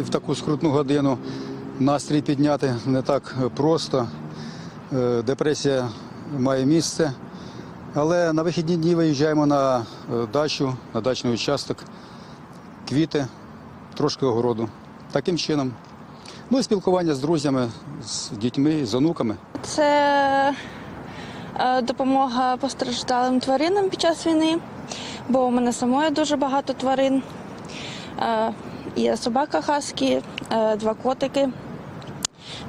В таку скрутну годину настрій підняти не так просто. Е, Депресія має місце. Але на вихідні дні виїжджаємо на е, дачу, на дачний участок, квіти, трошки огороду. Таким чином. Ну і спілкування з друзями, з дітьми, з онуками. Це е, допомога постраждалим тваринам під час війни, бо у мене самої дуже багато тварин. Е, Є собака хаскі, е, два котики.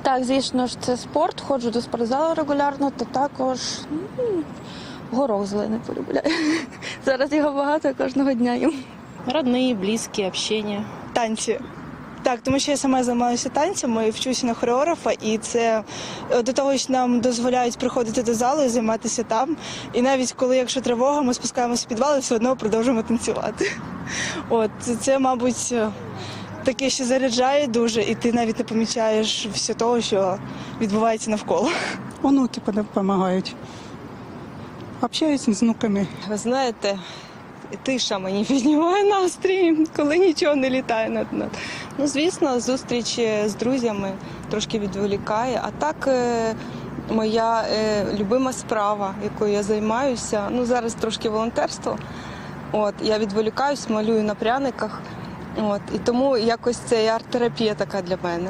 Так, звісно ж, це спорт, ходжу до спортзалу регулярно, та також м, горох зелений полюбляю. Зараз його багато кожного дня їм. Родные, близкие, общение. Танці. Так, тому що я сама займаюся танцями, вчуся на хореографа, і це е, до того, що нам дозволяють приходити до залу і займатися там. І навіть коли, якщо тривога, ми спускаємося в підвал і все одно продовжуємо танцювати. От це, мабуть, е, таке, що заряджає дуже, і ти навіть не помічаєш все того, що відбувається навколо. Онуки допомагають. Общаюся з внуками. Ви знаєте, тиша мені піднімає настрій, коли нічого не літає над над. Ну, звісно, зустріч е, з друзями трошки відволікає. А так, е, моя е, любима справа, якою я займаюся, ну зараз трошки волонтерство. От, я відволікаюсь, малюю на пряниках. От, і тому якось це і арт-терапія така для мене.